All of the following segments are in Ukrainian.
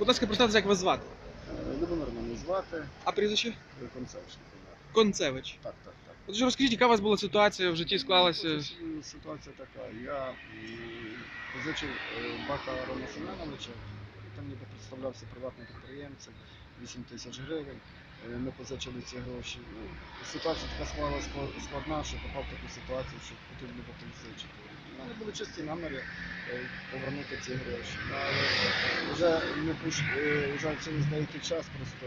Будь ласка, представтеся, як вас звати. Е, Любомир мене звати, А прізвище? Концевичний. Концевич. Так, так, так. Отже, розкажіть, яка у вас була ситуація в житті склалася? Ситуація така. Я позичив е, бака Рома Семеновича, там ніби представлявся приватним підприємцем, 8 тисяч гривень. Е, Ми позичили ці гроші. Ну, ситуація така склалася складна, що попав в таку ситуацію, що потрібно було позичити. Мене були чисті наміри е, повернути ці гроші. Але вже не пуш... е, вже через деякий час просто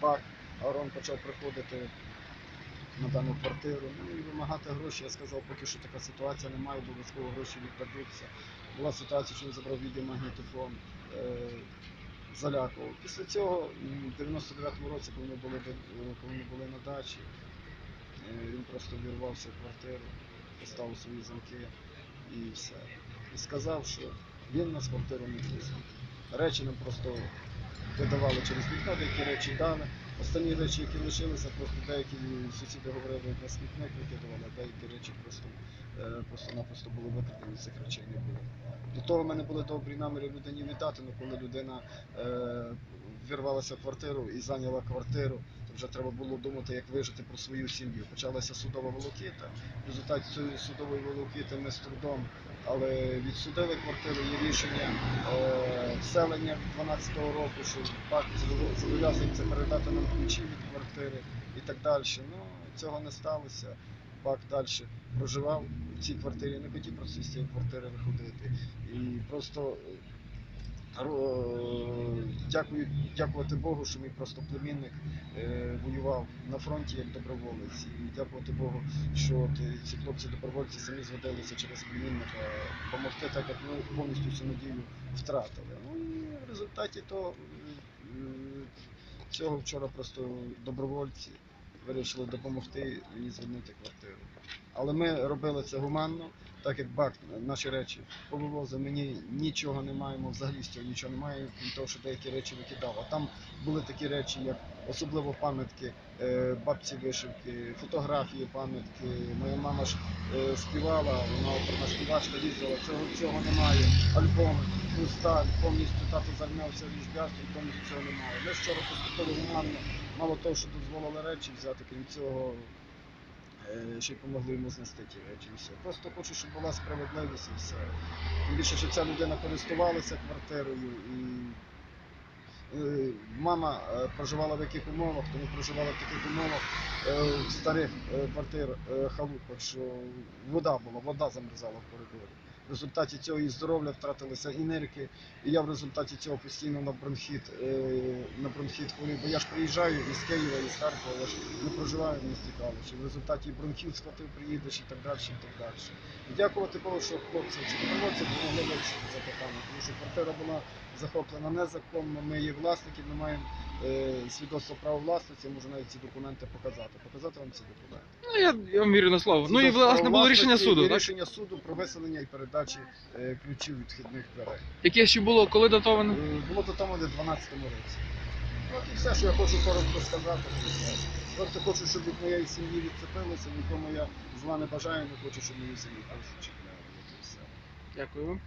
бак Арон почав приходити на дану квартиру ну, і вимагати гроші. Я сказав, поки що така ситуація немає, обов'язково гроші віддадуться. Була ситуація, що він забрав відеомагнітофон, е, залякував. Після цього, в 99-му році, коли ми були, коли ми були на дачі, він просто вірвався в квартиру, поставив свої замки і все. І сказав, що він нас квартиру не пустить. Речі нам просто видавали через вікно, деякі речі дали. Останні речі, які лишилися, просто деякі сусіди говорили, на смітник викидували, а деякі речі просто, е, просто-напросто були викрадені, цих речей не було. До того в мене були добрі наміри людині віддати, але коли людина е, вірвалася в квартиру і зайняла квартиру, вже треба було думати, як вижити про свою сім'ю. Почалася судова волокіта. В результаті цієї судової волокіти ми з трудом, але відсудили квартиру, є рішення е, вселення від 12-го року, що пак зобов'язується передати нам ключі від квартири і так далі. Ну, цього не сталося. Бак далі проживав в цій квартирі, не хотів просто з цієї квартири виходити. І просто е, дякую, дякувати Богу, що мій просто племінник е, воював на фронті як доброволець. І дякувати Богу, що от е, ці хлопці добровольці самі зводилися через племінника, допомогти, так як ми повністю цю надію втратили. Ну і в результаті того цього вчора просто добровольці вирішили допомогти мені звільнити квартиру. Але ми робили це гуманно, так як бак наші речі повивозив, мені нічого не маємо, взагалі з цього нічого немає, крім того, що деякі речі викидав. А там були такі речі, як особливо пам'ятки, е, бабці вишивки, фотографії, пам'ятки. Моя мама ж е, співала, вона оперна співачка їздила, цього, цього немає. Альбом, хрусталь, повністю тато займався ріжбярством, повністю цього немає. Ми вчора поступили гуманно, мало того, що дозволили речі взяти, крім цього. Е, й допомогли йому знести ті речі і все. Просто хочу, щоб була справедливість і все. Тим більше, що ця людина користувалася квартирою і е, мама е, проживала в яких умовах, тому проживала в таких умовах в старих квартир халупах, що вода була, вода замерзала в коридорі. В результаті цього і здоров'я втратилися і нирки, і я в результаті цього постійно на бронхіт, е, на бронхіт хворів, бо я ж приїжджаю із Києва, із Харкова, я ж не проживаю в місті Калуш. І В результаті і бронхіт схватив, приїдеш і так далі, і так далі. І дякувати Богу, що хлопці ці добровольці допомогли вирішити це питання, тому що квартира була захоплена незаконно, ми є власники, ми маємо свідоцтво права власності, я можу навіть ці документи показати. Показати вам ці документи. Ну, я, я вам вірю на слово. Ну і власне було рішення суду, і так? Рішення суду про виселення і передачі е, ключів від вхідних дверей. Яке ще було, коли датовано? Е, Було тому, де 12-му році. От і все, що я хочу коротко сказати. Просто хочу, щоб від моєї сім'ї відцепилися, нікому я зла не бажаю, не хочу, щоб мою сім'ю хтось чіпляли. От і все. Дякую вам.